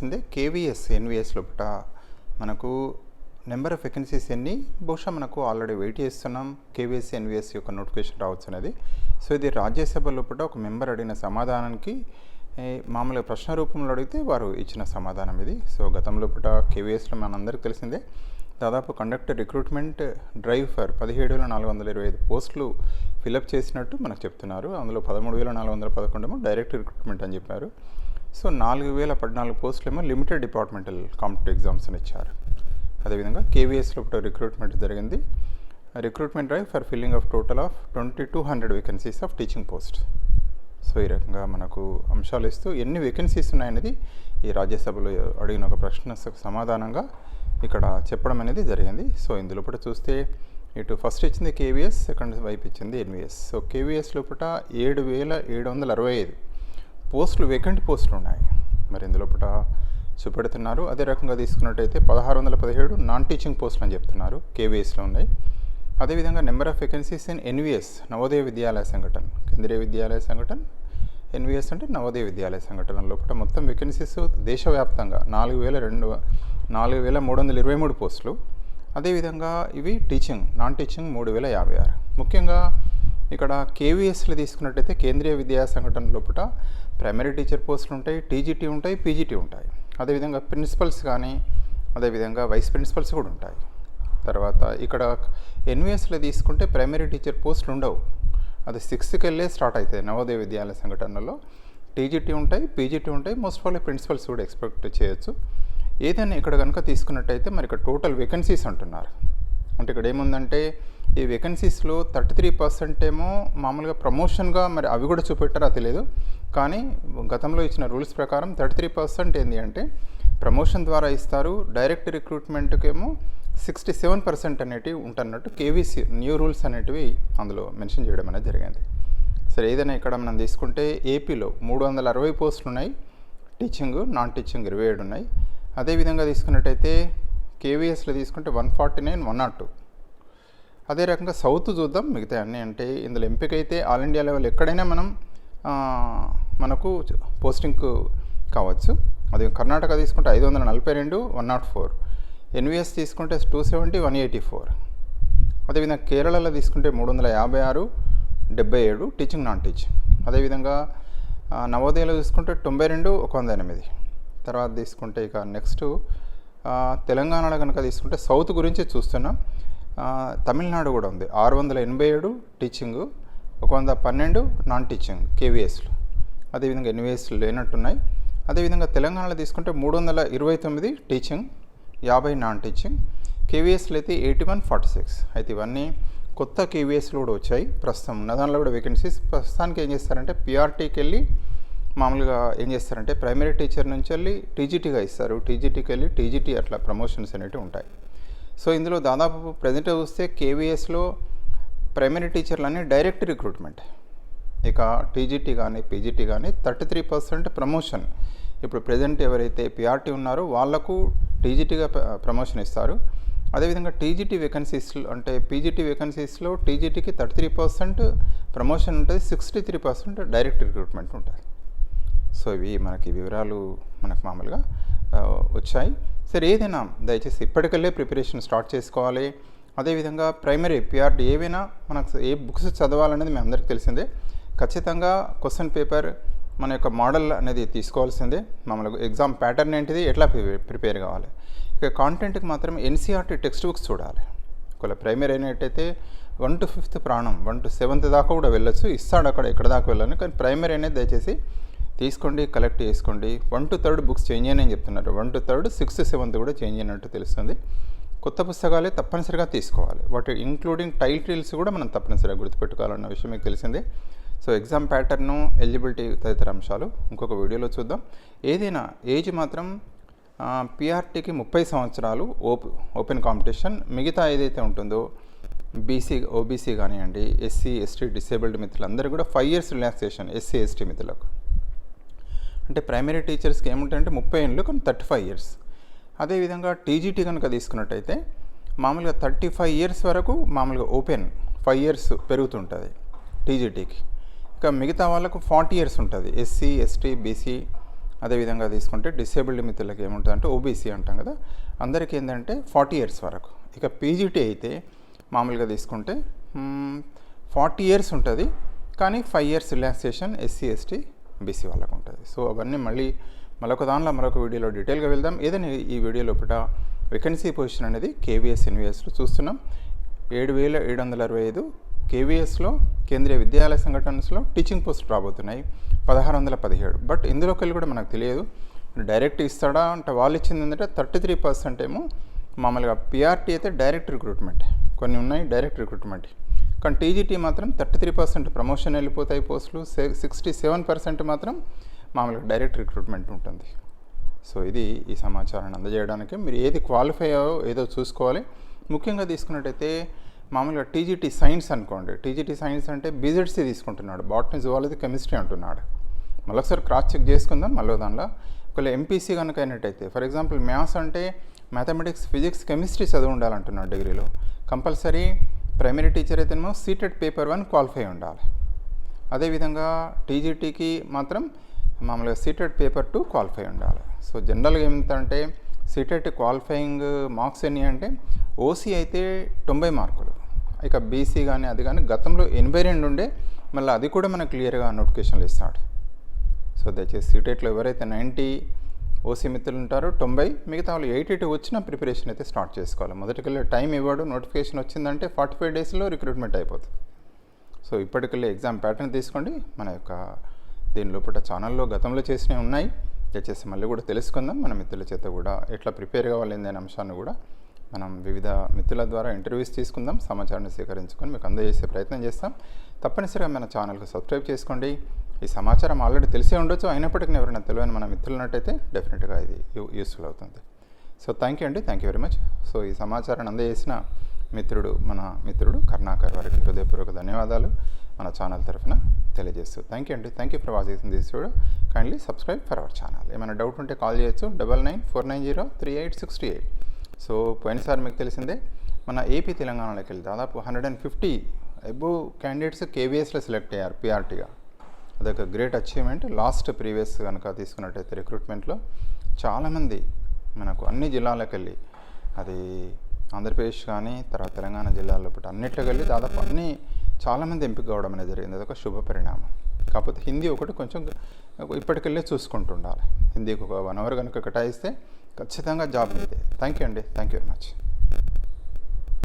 తెలిసిందే KVS NVS లోపల మనకు నెంబర్ ఆఫ్ వెకెన్సీస్ ఎన్ని? బహుశా మనకు ఆల్రెడీ వెయిట్ చేస్తున్నాం. కేవీఎస్ ఎన్విఎస్ యొక్క నోటిఫికేషన్ రావచ్చు అనేది. సో ఇది రాజ్యసభ లోపల ఒక మెంబర్ అడిగిన సమాధానానికి మామూలుగా ప్రశ్న రూపంలో అడిగితే వారు ఇచ్చిన సమాధానం ఇది. సో గతంలో పూట కేవీఎస్లో మనందరికీ తెలిసిందే. దాదాపు కండక్టర్ రిక్రూట్మెంట్ డ్రైవ్ ఫర్ పదిహేడు వేల నాలుగు వందల ఇరవై ఐదు పోస్టులు ఫిలప్ చేసినట్టు మనకు చెప్తున్నారు. అందులో పదమూడు వేల నాలుగు వందల పదకొండు డైరెక్ట్ రిక్రూట్మెంట్ అని చెప్పారు. సో నాలుగు వేల పద్నాలుగు పోస్టులేమో లిమిటెడ్ డిపార్ట్మెంటల్ కాంపిటేటివ్ ఎగ్జామ్స్ అని ఇచ్చారు. అదేవిధంగా కేవీఎస్లో కూడా రిక్రూట్మెంట్ జరిగింది. Recruitment drive for filling of total of twenty two hundred vacancies of teaching post. So ఈ రకంగా మనకు అంశాలు ఇస్తూ ఎన్ని వేకెన్సీస్ ఉన్నాయనేది ఈ రాజ్యసభలో అడిగిన ఒక ప్రశ్న సమాధానంగా ఇక్కడ చెప్పడం అనేది జరిగింది. సో ఇందులో కూడా చూస్తే ఇటు ఫస్ట్ ఇచ్చింది కేవీఎస్ సెకండ్ వైపు ఇచ్చింది ఎన్విఎస్. సో కేవీఎస్ లోపల ఏడు వేల ఏడు వందల అరవై ఐదు పోస్టులు వేకెంట్ పోస్టులు ఉన్నాయి. మరి ఇందులో పూట చూపెడుతున్నారు. అదే రకంగా తీసుకున్నట్టయితే పదహారు వందల పదిహేడు నాన్ టీచింగ్ పోస్టులు అని చెప్తున్నారు కేవీఎస్లో ఉన్నాయి. అదేవిధంగా number of vacancies in NVS Navodaya Vidyalaya Sangathan. Kendriya విద్యాలయ సంఘటన ఎన్విఎస్ అంటే నవోదయ విద్యాలయ సంఘటన లోపల మొత్తం వేకెన్సీస్ దేశవ్యాప్తంగా నాలుగు వేల రెండు నాలుగు వేల మూడు వందల ఇరవై మూడు పోస్టులు. అదేవిధంగా ఇవి టీచింగ్ నాన్ టీచింగ్ మూడు వేల యాభై ఆరు. ముఖ్యంగా ఇక్కడ కేవీఎస్లు తీసుకున్నట్టయితే కేంద్రీయ విద్యా సంఘటన లోపల ప్రైమరీ టీచర్ పోస్టులు ఉంటాయి టీజీటీ ఉంటాయి పీజీటీ ఉంటాయి. అదేవిధంగా ప్రిన్సిపల్స్ కానీ అదేవిధంగా వైస్ ప్రిన్సిపల్స్ కూడా ఉంటాయి. తర్వాత ఇక్కడ ఎన్విఎస్లో తీసుకుంటే ప్రైమరీ టీచర్ పోస్టులు ఉండవు. అది సిక్స్త్కి వెళ్ళే స్టార్ట్ అవుతాయి నవోదయ విద్యాలయ సంఘటనలో టీజీటీ ఉంటాయి పీజీటీ ఉంటాయి మోస్ట్ ఆఫ్ ప్రిన్సిపల్స్ కూడా ఎక్స్పెక్ట్ చేయొచ్చు. ఏదైనా ఇక్కడ కనుక తీసుకున్నట్టయితే మరి ఇక్కడ టోటల్ వేకెన్సీస్ అంటున్నారు. అంటే ఇక్కడ ఏముందంటే ఈ వేకెన్సీస్లో థర్టీ త్రీ పర్సెంట్ ఏమో మామూలుగా ప్రమోషన్గా మరి అవి కూడా చూపెట్టారా తెలియదు. కానీ గతంలో ఇచ్చిన రూల్స్ ప్రకారం థర్టీ త్రీ పర్సెంట్ ఏంటి అంటే ప్రమోషన్ ద్వారా ఇస్తారు డైరెక్ట్ రిక్రూట్మెంట్కేమో సిక్స్టీ సెవెన్ పర్సెంట్ అనేటివి ఉంటున్నట్టు కేవీసీ న్యూ రూల్స్ అనేటివి అందులో మెన్షన్ చేయడం అనేది జరిగింది. సరే ఏదైనా ఇక్కడ మనం తీసుకుంటే ఏపీలో మూడు వందల అరవై పోస్టులు ఉన్నాయి టీచింగ్ నాన్ టీచింగ్ ఇరవై ఏడు ఉన్నాయి. అదేవిధంగా తీసుకున్నట్టయితే కేవీఎస్లో తీసుకుంటే one forty nine one not two. అదే రకంగా సౌత్ చూద్దాం మిగతా అన్నీ అంటే ఇందులో ఎంపిక అయితే ఆల్ ఇండియా లెవెల్ ఎక్కడైనా మనం మనకు పోస్టింగ్ కావచ్చు. అది కర్ణాటక తీసుకుంటే ఐదు వందల నలభై రెండు వన్ నాట్ ఫోర్. ఎన్విఎస్ తీసుకుంటే two seventy one eighty four. అదేవిధంగా కేరళలో తీసుకుంటే మూడు వందల యాభై ఆరు డెబ్బై ఏడు టీచింగ్ నాన్ టీచింగ్ అదేవిధంగా నవోదయలో తీసుకుంటే తొంభై రెండు ఒక వంద ఎనిమిది. తర్వాత తీసుకుంటే ఇక నెక్స్ట్ తెలంగాణలో కనుక తీసుకుంటే సౌత్ గురించి చూస్తున్నాం. తమిళనాడు కూడా ఉంది. ఆరు వందల ఎనభై ఏడు టీచింగ్ ఒక వంద పన్నెండు నాన్ టీచింగ్ కేవీఎస్లు. అదేవిధంగా ఎన్విఎస్లు లేనట్టున్నాయి. అదేవిధంగా తెలంగాణలో తీసుకుంటే మూడు వందల ఇరవై తొమ్మిది టీచింగ్ యాభై నాన్ టీచింగ్ కేవీఎస్లు అయితే ఎయిటీ వన్ ఫార్టీ సిక్స్. అయితే ఇవన్నీ కొత్త కేవీఎస్లు కూడా వచ్చాయి. ప్రస్తుతం ఉన్న దానిలో కూడా వేకెన్సీస్ ప్రస్తుతానికి ఏం చేస్తారంటే పిఆర్టీకి వెళ్ళి మామూలుగా ఏం చేస్తారంటే ప్రైమరీ టీచర్ నుంచి వెళ్ళి టీజీటీగా ఇస్తారు. టీజీటీకి వెళ్ళి టీజీటీ అట్లా ప్రమోషన్స్ అనేవి ఉంటాయి. సో ఇందులో దాదాపు ప్రజెంట్ చూస్తే కేవీఎస్లో ప్రైమరీ టీచర్లన్నీ డైరెక్ట్ రిక్రూట్మెంట్ ఇక టీజీటీ కానీ పీజీటీ కానీ థర్టీ త్రీ పర్సెంట్ ప్రమోషన్. ఇప్పుడు ప్రజెంట్ ఎవరైతే పిఆర్టీ ఉన్నారో వాళ్ళకు టీజీటీగా ప్రమోషన్ ఇస్తారు. అదేవిధంగా టీజీటీ వేకెన్సీస్ అంటే పీజీటీ వేకెన్సీస్లో టీజీటీకి థర్టీ త్రీ పర్సెంట్ ప్రమోషన్ ఉంటుంది sixty three percent direct recruitment ఉంటుంది. సో ఇవి మనకి వివరాలు మనకు మామూలుగా వచ్చాయి. సరే ఏదైనా దయచేసి ఇప్పటికల్లే ప్రిపరేషన్ స్టార్ట్ చేసుకోవాలి. అదేవిధంగా ప్రైమరీ పిఆర్టీ ఏవైనా మనకు ఏ బుక్స్ చదవాలనేది మీ అందరికీ తెలిసిందే. ఖచ్చితంగా క్వశ్చన్ పేపర్ మన యొక్క మోడల్ అనేది తీసుకోవాల్సిందే. మామూలుగా ఎగ్జామ్ ప్యాటర్న్ ఏంటిది ఎట్లా ప్రిపేర్ కావాలి. ఇక కాంటెంట్కి మాత్రం ఎన్సీఆర్టీ టెక్స్ట్ బుక్స్ చూడాలి. ఒకవేళ ప్రైమరీ అయినట్టయితే వన్ టు ఫిఫ్త్ ప్రాణం వన్ టు సెవెంత్ దాకా కూడా వెళ్ళొచ్చు. ఇస్తాడు అక్కడ ఎక్కడ దాకా వెళ్ళాను కానీ ప్రైమరీ అనేది దయచేసి తీసుకోండి కలెక్ట్ చేసుకోండి. One to third books change అని చెప్తున్నారు. One to third sixth seventh కూడా చేంజ్ అయినట్టు తెలుస్తుంది. కొత్త పుస్తకాలే తప్పనిసరిగా తీసుకోవాలి. వాటి ఇంక్లూడింగ్ టైటిల్స్ కూడా మనం తప్పనిసరిగా గుర్తుపెట్టుకోవాలన్న విషయం మీకు తెలిసిందే. సో ఎగ్జామ్ ప్యాటర్ను ఎలిజిబిలిటీ తదితర అంశాలు ఇంకొక వీడియోలో చూద్దాం. ఏదైనా ఏజ్ మాత్రం పిఆర్టీకి ముప్పై సంవత్సరాలు ఓప్ ఓపెన్ కాంపిటీషన్. మిగతా ఏదైతే ఉంటుందో బీసీ ఓబీసీ కానివ్వండి ఎస్సీ ఎస్టీ డిసేబుల్డ్ మిత్రులందరూ కూడా five years relaxation SC ST మిత్రులకు. అంటే ప్రైమరీ టీచర్స్కి ఏముంటాయంటే ముప్పై ఏళ్ళు కానీ థర్టీ ఫైవ్ ఇయర్స్. అదేవిధంగా టీజీటీ కనుక తీసుకున్నట్టయితే మామూలుగా థర్టీ ఫైవ్ ఇయర్స్ వరకు మామూలుగా ఓపెన్ ఫైవ్ ఇయర్స్ పెరుగుతుంటుంది టీజీటీకి ఇక మిగతా వాళ్ళకు ఫార్టీ ఇయర్స్ ఉంటుంది. ఎస్సీ ఎస్టీ బీసీ అదేవిధంగా తీసుకుంటే డిసేబుల్డ్ మిత్రులకి ఏముంటుంది అంటే ఓబీసీ అంటాం కదా. అందరికీ ఏంటంటే ఫార్టీ ఇయర్స్ వరకు. ఇక పీజీటీ అయితే మామూలుగా తీసుకుంటే ఫార్టీ ఇయర్స్ ఉంటుంది. కానీ five years relaxation SC ST BC వాళ్ళకు ఉంటుంది. సో అవన్నీ మళ్ళీ మరొక దానిలో మరొక వీడియోలో డీటెయిల్గా వెళ్దాం. ఏదైనా ఈ వీడియో లోపల వెకెన్సీ పొజిషన్ అనేది కేవీఎస్ ఎన్వీఎస్లో చూస్తున్నాం. ఏడు వేల ఏడు వందల అరవై ఐదు కేవీఎస్లో కేంద్రీయ విద్యాలయ సంఘటనలో టీచింగ్ పోస్ట్ రాబోతున్నాయి పదహారు వందల పదిహేడు. బట్ ఇందులోకి వెళ్ళి కూడా మనకు తెలియదు. డైరెక్ట్ ఇస్తాడా అంటే వాళ్ళు ఇచ్చింది ఏంటంటే థర్టీ త్రీ పర్సెంట్ ఏమో మామూలుగా పిఆర్టీ అయితే డైరెక్ట్ రిక్రూట్మెంట్ కొన్ని ఉన్నాయి డైరెక్ట్ రిక్రూట్మెంట్ కానీ టీజీటీ మాత్రం థర్టీ త్రీ పర్సెంట్ ప్రమోషన్ వెళ్ళిపోతాయి పోస్టులు. సిక్స్టీ సెవెన్ పర్సెంట్ మాత్రం మామూలుగా డైరెక్ట్ రిక్రూట్మెంట్ ఉంటుంది. సో ఇది ఈ సమాచారాన్ని అందజేయడానికి మీరు ఏది క్వాలిఫై అయ్యో ఏదో చూసుకోవాలి. ముఖ్యంగా తీసుకున్నట్టయితే మామూలుగా టీజీటీ సైన్స్ అనుకోండి. టీజీటీ సైన్స్ అంటే బీజెడ్సీ తీసుకుంటున్నాడు. బాటనీ జువాలజీ కెమిస్ట్రీ అంటున్నాడు. మళ్ళీ ఒకసారి క్రాస్ చెక్ చేసుకుందాం. మళ్ళీ దానిలో ఒకవేళ ఎంపీసీ కనుక అయినట్టయితే ఫర్ ఎగ్జాంపుల్ మ్యాథ్స్ అంటే మ్యాథమెటిక్స్ ఫిజిక్స్ కెమిస్ట్రీ చదువు ఉండాలంటున్నాడు డిగ్రీలో. కంపల్సరీ ప్రైమరీ టీచర్ అయితేనేమో సీటెడ్ పేపర్ వన్ క్వాలిఫై ఉండాలి. అదేవిధంగా టీజీటీకి మాత్రం మామూలుగా సీటెడ్ పేపర్ టూ క్వాలిఫై ఉండాలి. సో జనరల్గా ఏమిటంటే సీటెట్ క్వాలిఫైయింగ్ మార్క్స్ ఎన్ని అంటే ఓసీ అయితే తొంభై మార్కులు. ఇక బీసీ కానీ అది కానీ గతంలో ఎనభై రెండు ఉండే మళ్ళీ అది కూడా మనకు క్లియర్గా నోటిఫికేషన్లు ఇస్తాడు. సో దయచేసి సీటెట్లో ఎవరైతే నైంటీ ఓసీ మిత్రులు ఉంటారో తొంభై మిగతా వాళ్ళు ఎయిటీ టూ వచ్చిన ప్రిపరేషన్ అయితే స్టార్ట్ చేసుకోవాలి. మొదటికెళ్ళి టైం ఇవ్వడు నోటిఫికేషన్ వచ్చిందంటే ఫార్టీ ఫైవ్ డేస్లో రిక్రూట్మెంట్ అయిపోతుంది. సో ఇప్పటికెళ్ళి ఎగ్జామ్ ప్యాటర్న్ తీసుకోండి. మన యొక్క దీని లోపల ఛానల్లో గతంలో చేసినవి ఉన్నాయి. దయచేసి మళ్ళీ కూడా తెలుసుకుందాం. మన మిత్రుల చేత కూడా ఎట్లా ప్రిపేర్ కావాలి అనే అంశాన్ని కూడా మనం వివిధ మిత్రుల ద్వారా ఇంటర్వ్యూస్ తీసుకుందాం సమాచారాన్ని స్వీకరించుకొని మీకు అందజేసే ప్రయత్నం చేస్తాం. తప్పనిసరిగా మన ఛానల్కి సబ్స్క్రైబ్ చేసుకోండి. ఈ సమాచారం ఆల్రెడీ తెలిసే ఉండొచ్చు అయినప్పటికీ ఎవరైనా తెలియని మన మిత్రులున్నట్టయితే డెఫినెట్గా ఇది యూ- యూస్ఫుల్ అవుతుంది. సో థ్యాంక్ యూ అండి thank you very much. So ఈ సమాచారాన్ని అందజేసిన మిత్రుడు మన మిత్రుడు కర్ణాకర్ వారికి హృదయపూర్వక ధన్యవాదాలు మన ఛానల్ తరఫున తెలియజేస్తూ. థ్యాంక్ యూ అండి thank you for watching this video. Kindly subscribe for our channel ఏమైనా డౌట్ ఉంటే కాల్ చేయొచ్చు double nine four nine zero three eight sixty eight. So పోయినసారి మీకు తెలిసిందే మన ఏపీ తెలంగాణలోకి వెళ్ళి దాదాపు hundred and fifty above candidates కేవీఎస్లో select అయ్యారు పిఆర్టీగా అదొక గ్రేట్ అచీవ్మెంట్ లాస్ట్ ప్రీవియస్ కనుక తీసుకున్నట్టయితే రిక్రూట్మెంట్లో చాలామంది మనకు అన్ని జిల్లాలకు వెళ్ళి అది ఆంధ్రప్రదేశ్ కానీ తర్వాత తెలంగాణ జిల్లాలో పుట్టి అన్నిట్లోకి వెళ్ళి దాదాపు అన్ని చాలామంది ఎంపిక కావడం అనేది జరిగింది. అదొక శుభ పరిణామం. కాకపోతే హిందీ ఒకటి కొంచెం ఇప్పటికెళ్ళే చూసుకుంటుండాలి హిందీకి ఒక వన్ అవర్ కనుక కేటాయిస్తే ఖచ్చితంగా జాబ్ మీదే. థ్యాంక్ యూ అండి. Thank you very much